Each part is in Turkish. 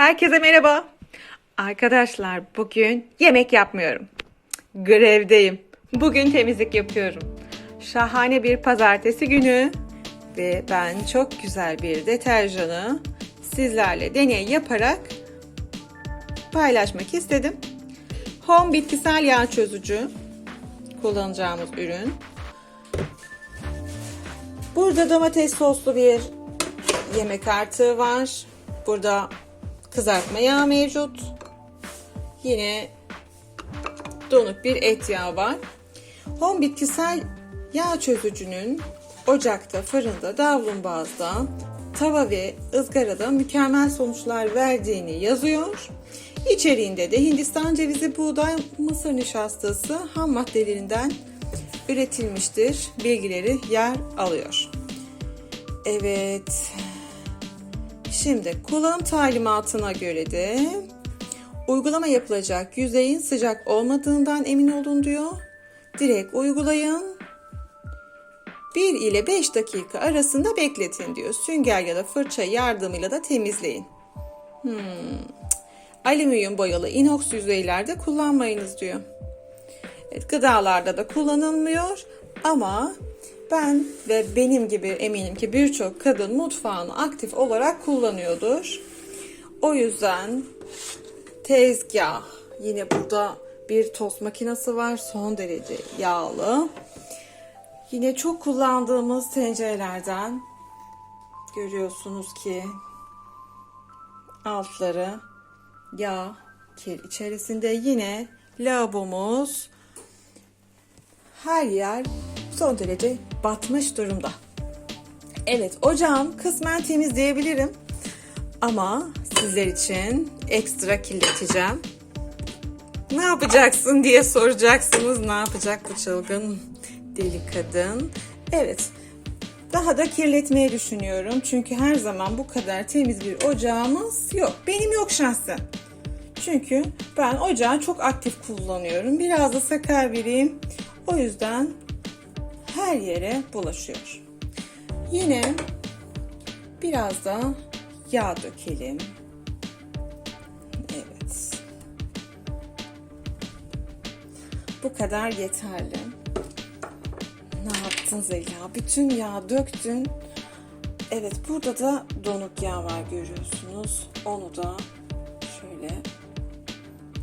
Herkese merhaba. Arkadaşlar bugün yemek yapmıyorum. Grevdeyim. Bugün temizlik yapıyorum. Şahane bir pazartesi günü ve ben çok güzel bir deterjanı sizlerle deney yaparak paylaşmak istedim. Home bitkisel yağ çözücü kullanacağımız ürün. Burada domates soslu bir yemek artığı var. Burada kızartma yağı mevcut. Yine donuk bir et yağı var. Home bitkisel yağ çözücünün ocakta, fırında, davlumbazda, tava ve ızgarada mükemmel sonuçlar verdiğini yazıyor. İçeriğinde de Hindistan cevizi, buğday, mısır nişastası ham maddelerinden üretilmiştir. Bilgileri yer alıyor. Evet. Şimdi kullanım talimatına göre de uygulama yapılacak yüzeyin sıcak olmadığından emin olun diyor. Direkt uygulayın. 1 ile 5 dakika arasında bekletin diyor. Sünger ya da fırça yardımıyla da temizleyin. Hmm. Alüminyum boyalı inox yüzeylerde kullanmayınız diyor. Evet, gıdalarda da kullanılmıyor ama ben ve benim gibi eminim ki birçok kadın mutfağını aktif olarak kullanıyordur. O yüzden tezgah yine burada bir tost makinesi var son derece yağlı. Yine çok kullandığımız tencerelerden görüyorsunuz ki altları yağ kir içerisinde yine lavabomuz her yer son derece batmış durumda. Evet ocağım kısmen temizleyebilirim ama sizler için ekstra kirleteceğim. Ne yapacaksın diye soracaksınız. Ne yapacak bu çılgın deli kadın? Evet daha da kirletmeyi düşünüyorum. Çünkü her zaman bu kadar temiz bir ocağımız yok. Benim yok şahsen. Çünkü ben ocağı çok aktif kullanıyorum. Biraz da sakar biriyim. O yüzden her yere bulaşıyor. Yine biraz da yağ dökelim. Evet. Bu kadar yeterli. Ne yaptın Zeliha? Bütün yağ döktün. Evet burada da donuk yağ var görüyorsunuz. Onu da şöyle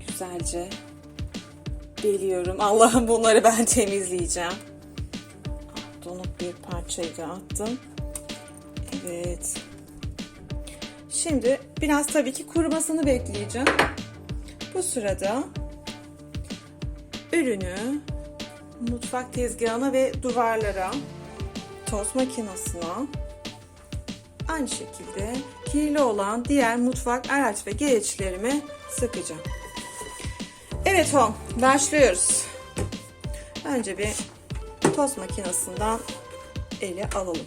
güzelce Biliyorum. Allah'ım bunları ben temizleyeceğim. Donuk bir parçayı da attım. Evet. Şimdi biraz tabii ki kurumasını bekleyeceğim. Bu sırada ürünü mutfak tezgahına ve duvarlara, tost makinesine aynı şekilde kirli olan diğer mutfak araç ve gereçlerimi sıkacağım. Evet home başlıyoruz. Önce bir tost makinesinden ele alalım.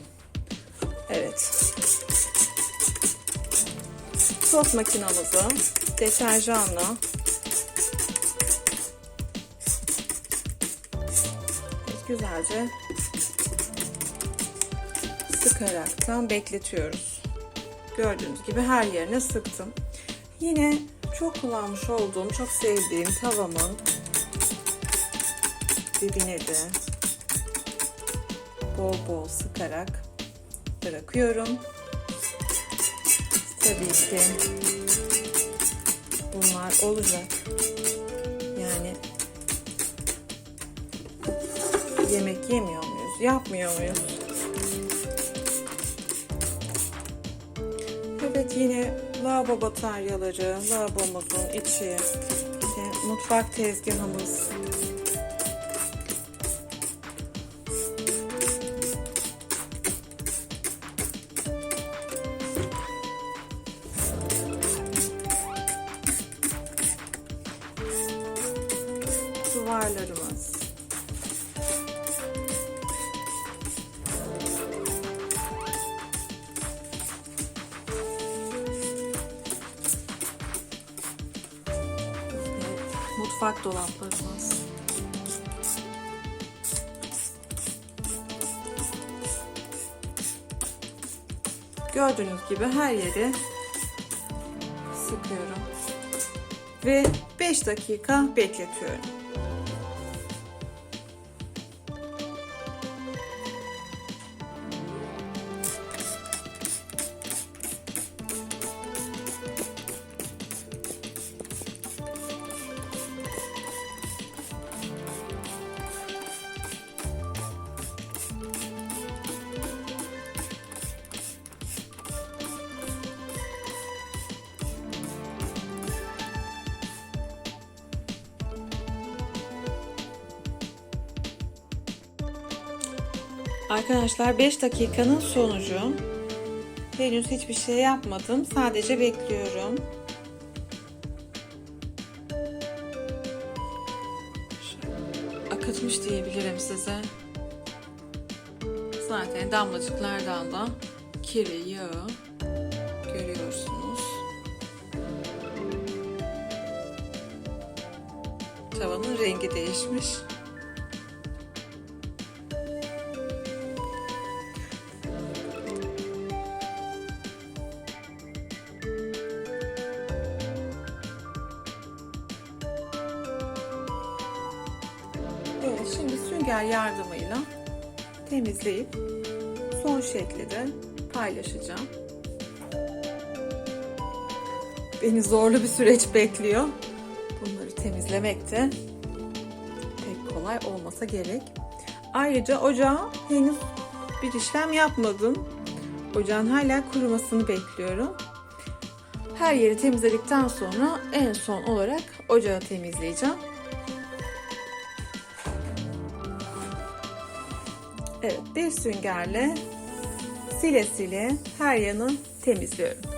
Evet. Tost makinamızı deterjanla güzelce sıkaraktan bekletiyoruz. Gördüğünüz gibi her yerine sıktım. Yine çok kullanmış olduğum, çok sevdiğim tavamın dibine de bol bol sıkarak bırakıyorum. Tabii ki bunlar olacak. Yani yemek yemiyor muyuz? Yapmıyor muyuz? Evet yine lavabo bataryaları, lavabomuzun içi, işte mutfak tezgahımız. Duvarlarımız. mutfak dolaplarımız. Gördüğünüz gibi her yeri sıkıyorum. Ve 5 dakika bekletiyorum. Arkadaşlar 5 dakikanın sonucu. Henüz hiçbir şey yapmadım. Sadece bekliyorum. Akıtmış diyebilirim size. Zaten damlacıklardan da kiri, yağı görüyorsunuz. Tavanın rengi değişmiş. Evet, şimdi sünger yardımıyla temizleyip son şekli de paylaşacağım. Beni zorlu bir süreç bekliyor. Bunları temizlemek de pek kolay olmasa gerek. Ayrıca ocağa henüz bir işlem yapmadım. Ocağın hala kurumasını bekliyorum. Her yeri temizledikten sonra en son olarak ocağı temizleyeceğim. Evet, bir süngerle sile sile her yanı temizliyorum.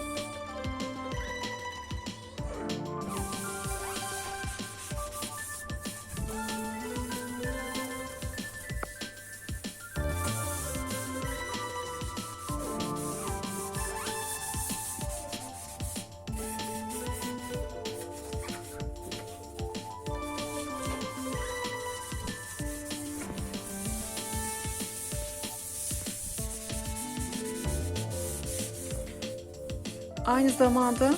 Aynı zamanda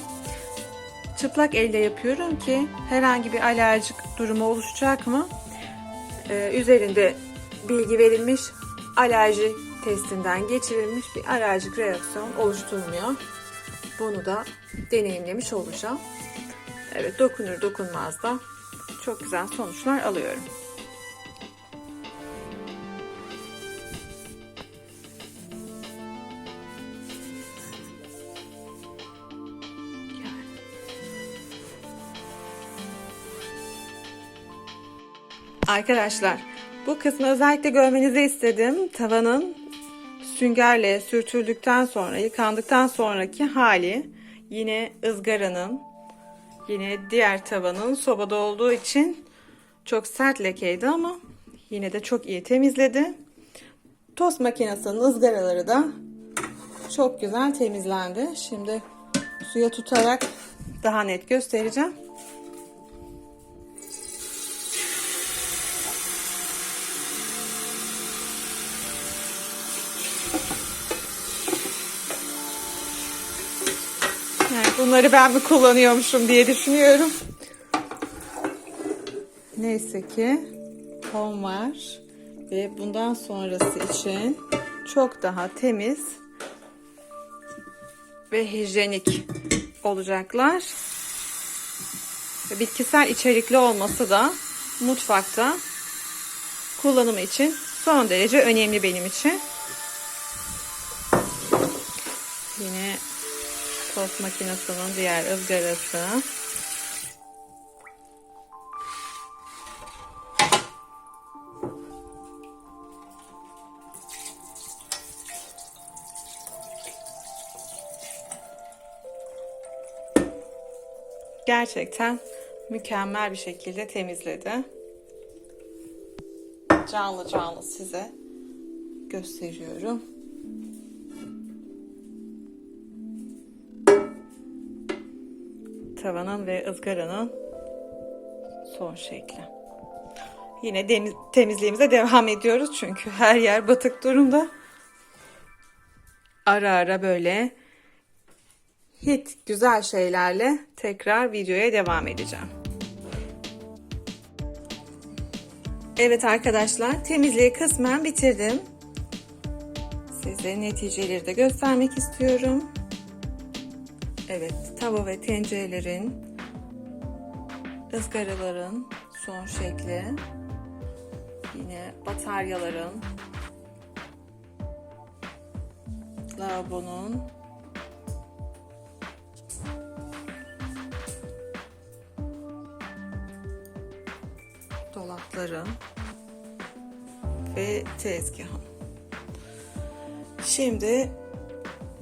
çıplak elle yapıyorum ki herhangi bir alerjik durumu oluşacak mı? Ee, üzerinde bilgi verilmiş, alerji testinden geçirilmiş bir alerjik reaksiyon oluşturmuyor. Bunu da deneyimlemiş olacağım. Evet dokunur dokunmaz da çok güzel sonuçlar alıyorum. Arkadaşlar bu kısmı özellikle görmenizi istedim. Tavanın süngerle sürtüldükten sonra yıkandıktan sonraki hali yine ızgaranın yine diğer tavanın sobada olduğu için çok sert lekeydi ama yine de çok iyi temizledi. Tost makinesinin ızgaraları da çok güzel temizlendi. Şimdi suya tutarak daha net göstereceğim. Bunları ben mi kullanıyormuşum diye düşünüyorum. Neyse ki fon var ve bundan sonrası için çok daha temiz ve hijyenik olacaklar. Bitkisel içerikli olması da mutfakta kullanımı için son derece önemli benim için. Yine tost makinesinin diğer ızgarası. Gerçekten mükemmel bir şekilde temizledi. Canlı canlı size gösteriyorum. Tavanın ve ızgaranın son şekli. Yine deniz, temizliğimize devam ediyoruz çünkü her yer batık durumda. Ara ara böyle hit güzel şeylerle tekrar videoya devam edeceğim. Evet arkadaşlar temizliği kısmen bitirdim. Size neticeleri de göstermek istiyorum. Evet tava ve tencerelerin ızgaraların son şekli yine bataryaların lavabonun dolapların ve tezgahın. Şimdi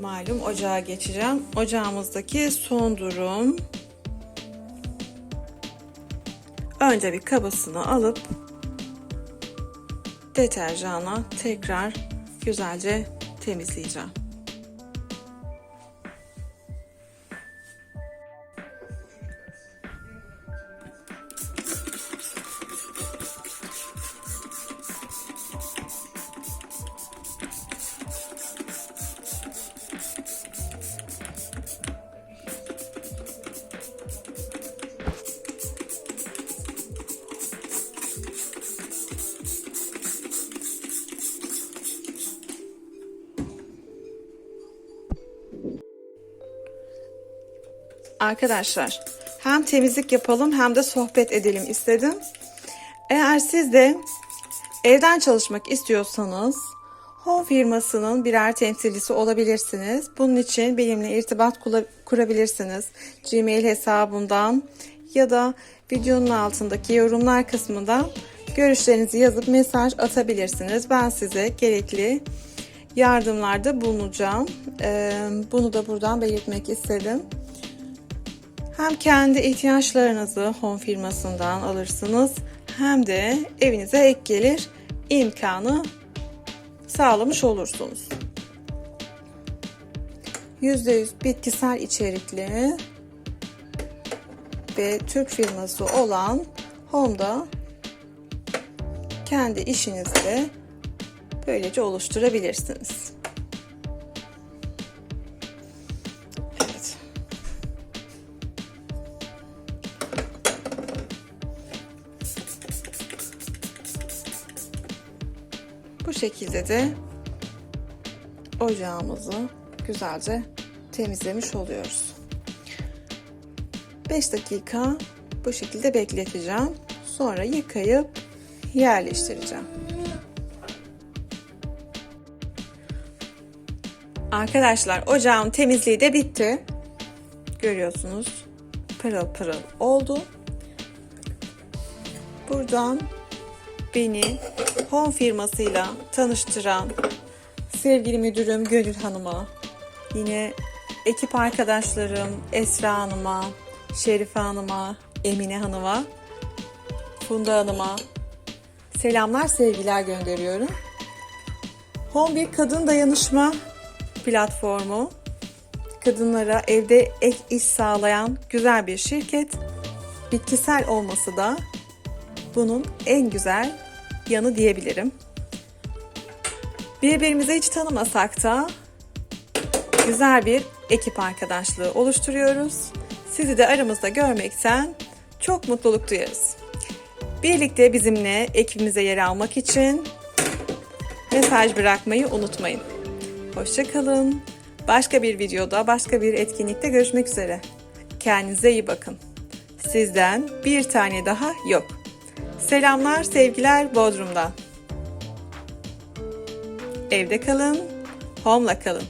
malum ocağa geçeceğim. Ocağımızdaki son durum. Önce bir kabasını alıp deterjanla tekrar güzelce temizleyeceğim. Arkadaşlar hem temizlik yapalım hem de sohbet edelim istedim. Eğer siz de evden çalışmak istiyorsanız Home firmasının birer temsilcisi olabilirsiniz. Bunun için benimle irtibat kurabilirsiniz. Gmail hesabımdan ya da videonun altındaki yorumlar kısmından görüşlerinizi yazıp mesaj atabilirsiniz. Ben size gerekli yardımlarda bulunacağım. Bunu da buradan belirtmek istedim. Hem kendi ihtiyaçlarınızı home firmasından alırsınız hem de evinize ek gelir imkanı sağlamış olursunuz. %100 bitkisel içerikli ve Türk firması olan Honda kendi işinizde böylece oluşturabilirsiniz. Şekilde de ocağımızı güzelce temizlemiş oluyoruz. 5 dakika bu şekilde bekleteceğim. Sonra yıkayıp yerleştireceğim. Arkadaşlar ocağın temizliği de bitti. Görüyorsunuz pırıl pırıl oldu. Buradan beni Home firmasıyla tanıştıran sevgili müdürüm Gönül Hanım'a, yine ekip arkadaşlarım Esra Hanım'a, Şerife Hanım'a, Emine Hanım'a, Funda Hanım'a selamlar, sevgiler gönderiyorum. Home bir kadın dayanışma platformu. Kadınlara evde ek iş sağlayan güzel bir şirket. Bitkisel olması da bunun en güzel yanı diyebilirim. Birbirimizi hiç tanımasak da güzel bir ekip arkadaşlığı oluşturuyoruz. Sizi de aramızda görmekten çok mutluluk duyarız. Birlikte bizimle ekibimize yer almak için mesaj bırakmayı unutmayın. Hoşçakalın. Başka bir videoda, başka bir etkinlikte görüşmek üzere. Kendinize iyi bakın. Sizden bir tane daha yok. Selamlar, sevgiler Bodrum'dan. Evde kalın, home'la kalın.